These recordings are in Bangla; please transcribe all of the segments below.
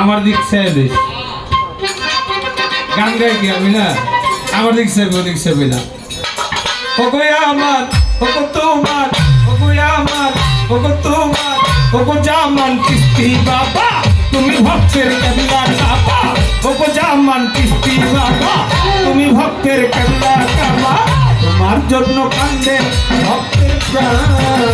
আমার দিক বেশ। গান গাই কি আমি না? আমার দিক চেয়ে ওদিক চেয়ে না আমার তোমার আমার তোমার জামান কিস্তি বাবা। তুমি ভক্তের কেবলা বাবা পকু জামান কিস্তি বাবা। তুমি ভক্তের তোমার জন্য কান্দে ভক্তের প্রাণ।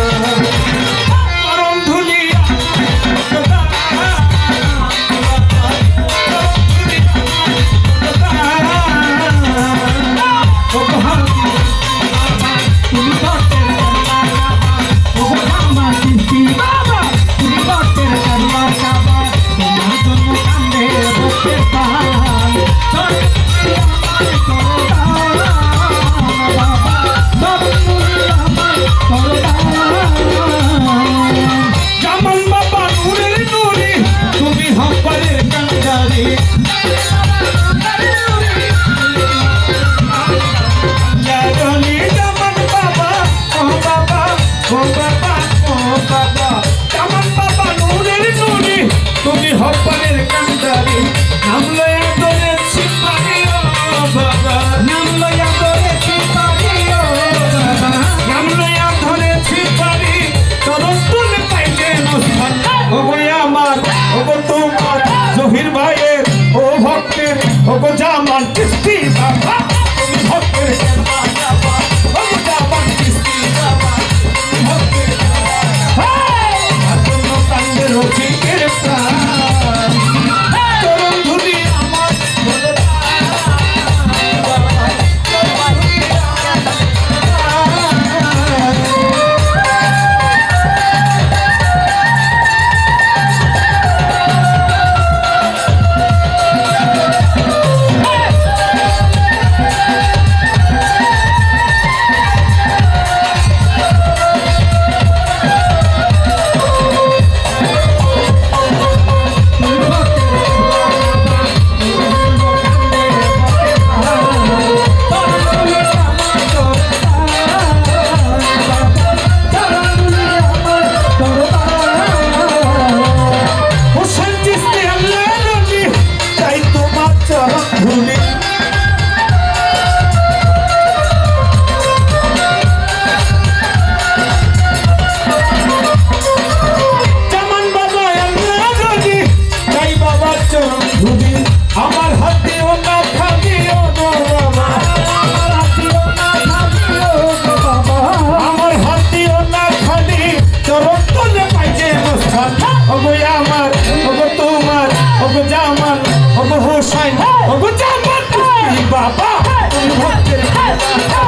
come on, this beat, my. Baba. Hey, hey, hey, hey.